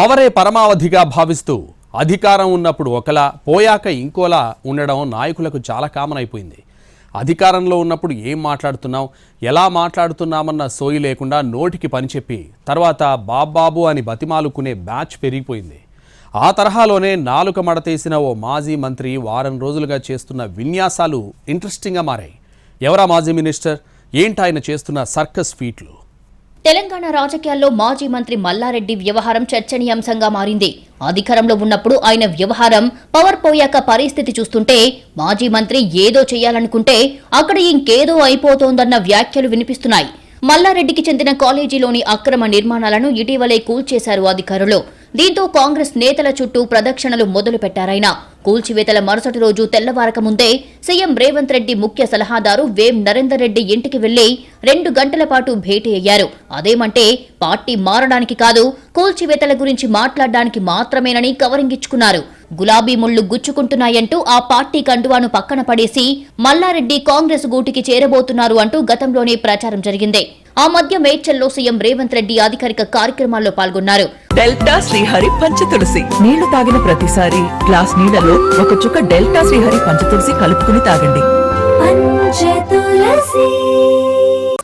పవరే పరమావధిగా భావిస్తూ అధికారం ఉన్నప్పుడు ఒకలా పోయాక ఇంకోలా ఉండడం నాయకులకు చాలా కామన్ అయిపోయింది. అధికారంలో ఉన్నప్పుడు ఏం మాట్లాడుతున్నాం ఎలా మాట్లాడుతున్నామన్న సోయి లేకుండా నోటికి పని చెప్పి తర్వాత బాబ్బాబు అని బతిమాలుకునే బ్యాచ్ పెరిగిపోయింది. ఆ తరహాలోనే నాలుక మడతేసిన ఓ మాజీ మంత్రి వారం రోజులుగా చేస్తున్న విన్యాసాలు ఇంట్రెస్టింగ్గా మారాయి. ఎవరా మాజీ మినిస్టర్? ఏంటి ఆయన చేస్తున్న సర్కస్ ఫీట్లు? తెలంగాణ రాజకీయాల్లో మాజీ మంత్రి మల్లారెడ్డి వ్యవహారం చర్చనీయాంశంగా మారింది. అధికారంలో ఉన్నప్పుడు ఆయన వ్యవహారం పవర్ పోయాక పరిస్థితి చూస్తుంటే మాజీ మంత్రి ఏదో చేయాలనుకుంటే అక్కడ ఇంకేదో అయిపోతోందన్న వ్యాఖ్యలు వినిపిస్తున్నాయి. మల్లారెడ్డికి చెందిన కాలేజీలోని అక్రమ నిర్మాణాలను ఇటీవలే కూల్చేశారు అధికారులు. దీంతో కాంగ్రెస్ నేతల చుట్టూ ప్రదక్షిణలు మొదలుపెట్టారైనా కూల్చివేతల మరుసటి రోజు తెల్లవారక ముందే సీఎం రేవంత్ రెడ్డి ముఖ్య సలహాదారు వేం నరేందర్ రెడ్డి ఇంటికి వెళ్ళి రెండు గంటల పాటు భేటీ అయ్యారు. అదేమంటే పార్టీ మారడానికి కాదు కూల్చివేతల గురించి మాట్లాడడానికి మాత్రమేనని కవరింగిచ్చుకున్నారు. గులాబీ ముళ్ళు గుచ్చుకుంటున్నాయంటూ ఆ పార్టీ కండువాను పక్కన పడేసి మల్లారెడ్డి కాంగ్రెస్ గూటికి చేరబోతున్నారు అంటూ గతంలోనే ప్రచారం జరిగింది. ఆ మధ్య మేడ్చల్లో సీఎం రేవంత్ రెడ్డి అధికారిక కార్యక్రమాల్లో పాల్గొన్నారు. డెల్టా శ్రీహరి పంచతులసి. నీళ్ళు తాగిన ప్రతిసారి గ్లాస్ నీళ్ళలో ఒక చుక్క డెల్టా శ్రీహరి పంచతులసి కలుపుకుని తాగండి.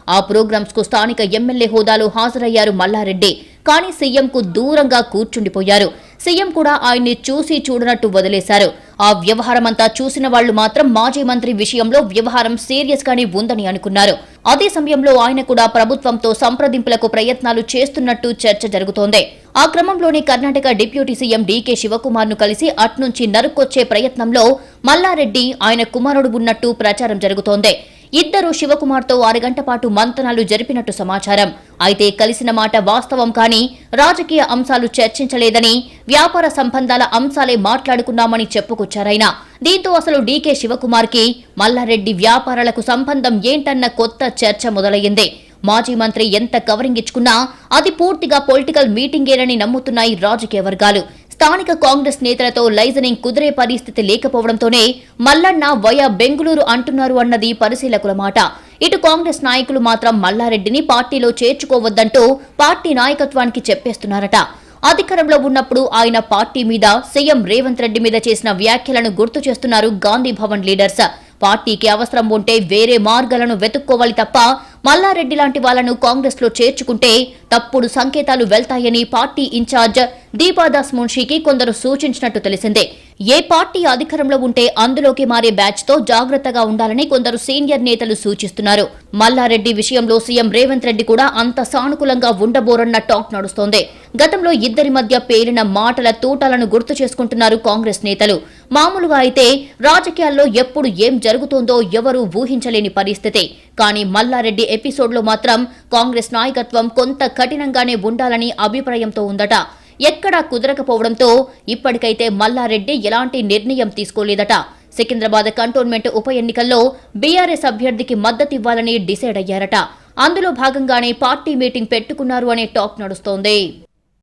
ఆ ప్రోగ్రామ్స్కు స్థానిక ఎమ్మెల్యే హోదాలో హాజరయ్యారు మల్లారెడ్డి. కానీ సీఎంకు దూరంగా కూర్చుండిపోయారు. సీఎం కూడా ఆయన్ని చూసి చూడనట్టు వదిలేశారు. ఆ వ్యవహారమంతా చూసిన వాళ్ళు మాత్రం మాజీ మంత్రి విషయంలో వ్యవహారం సీరియస్ గానే ఉందని అనుకున్నారు. అదే సమయంలో ఆయన కూడా ప్రభుత్వంతో సంప్రదింపులకు ప్రయత్నాలు చేస్తున్నట్టు చర్చ జరుగుతోంది. ఆ క్రమంలోనే కర్ణాటక డిప్యూటీ సీఎం డీకే శివకుమార్ను కలిసి అట్నుంచి నరుక్కొచ్చే ప్రయత్నంలో మల్లారెడ్డి ఆయన కుమారుడు ఉన్నట్టు ప్రచారం జరుగుతోంది. ఇద్దరు శివకుమార్తో అరగంట పాటు మంతనాలు జరిపినట్టు సమాచారం. అయితే కలిసిన మాట వాస్తవం కానీ రాజకీయ అంశాలు చర్చించలేదని వ్యాపార సంబంధాల అంశాలే మాట్లాడుకున్నామని చెప్పుకొచ్చారైనా దీంతో అసలు డీకే శివకుమార్కి మల్లారెడ్డి వ్యాపారాలకు సంబంధం ఏంటన్న కొత్త చర్చ మొదలయ్యింది. మాజీ మంత్రి ఎంత కవరింగ్ ఇచ్చుకున్నా అది పూర్తిగా పొలిటికల్ మీటింగేనని నమ్ముతున్నాయి రాజకీయ వర్గాలు. స్థానిక కాంగ్రెస్ నేతలతో లైజనింగ్ కుదిరే పరిస్థితి లేకపోవడంతోనే మల్లన్న వయా బెంగుళూరు అంటున్నారు అన్నది పరిశీలకుల మాట. ఇటు కాంగ్రెస్ నాయకులు మాత్రం మల్లారెడ్డిని పార్టీలో చేర్చుకోవద్దంటూ పార్టీ నాయకత్వానికి చెప్పేస్తున్నారట. అధికారంలో ఉన్నప్పుడు ఆయన పార్టీ మీద సీఎం రేవంత్ రెడ్డి మీద చేసిన వ్యాఖ్యలను గుర్తు చేస్తున్నారు గాంధీ భవన్ లీడర్స్. పార్టీకి అవసరం ఉంటే వేరే మార్గాలను వెతుక్కోవాలి తప్ప మల్లారెడ్డి లాంటి వాళ్ళను కాంగ్రెస్లో చేర్చుకుంటే తప్పుడు సంకేతాలు వెళ్తాయని పార్టీ ఇన్ఛార్జ్ దీపాదాస్ మున్షీకి కొందరు సూచించినట్టు తెలిసిందే. ఏ పార్టీ అధికారంలో ఉంటే అందులోకి మారే బ్యాచ్తో జాగ్రత్తగా ఉండాలని కొందరు సీనియర్ నేతలు సూచిస్తున్నారు. మల్లారెడ్డి విషయంలో సీఎం రేవంత్ రెడ్డి కూడా అంత సానుకూలంగా ఉండబోరన్న టాక్ నడుస్తోంది. గతంలో ఇద్దరి మధ్య పేలిన మాటల తూటాలను గుర్తు చేసుకుంటున్నారు కాంగ్రెస్ నేతలు. మామూలుగా అయితే రాజకీయాల్లో ఎప్పుడు ఏం జరుగుతోందో ఎవరూ ఊహించలేని పరిస్థితి. కానీ మల్లారెడ్డి ఎపిసోడ్లో మాత్రం కాంగ్రెస్ నాయకత్వం కొంత కఠినంగానే ఉండాలని అభిప్రాయంతో ఉందట. ఎక్కడా కుదరకపోవడంతో ఇప్పటికైతే మల్లారెడ్డి ఎలాంటి నిర్ణయం తీసుకోలేదట. సికింద్రాబాద్ కంటోన్మెంట్ ఉప ఎన్నికల్లో బీఆర్ఎస్ అభ్యర్థికి మద్దతివ్వాలని డిసైడ్ అయ్యారట. అందులో భాగంగానే పార్టీ మీటింగ్ పెట్టుకున్నారు అనే టాక్ నడుస్తోంది.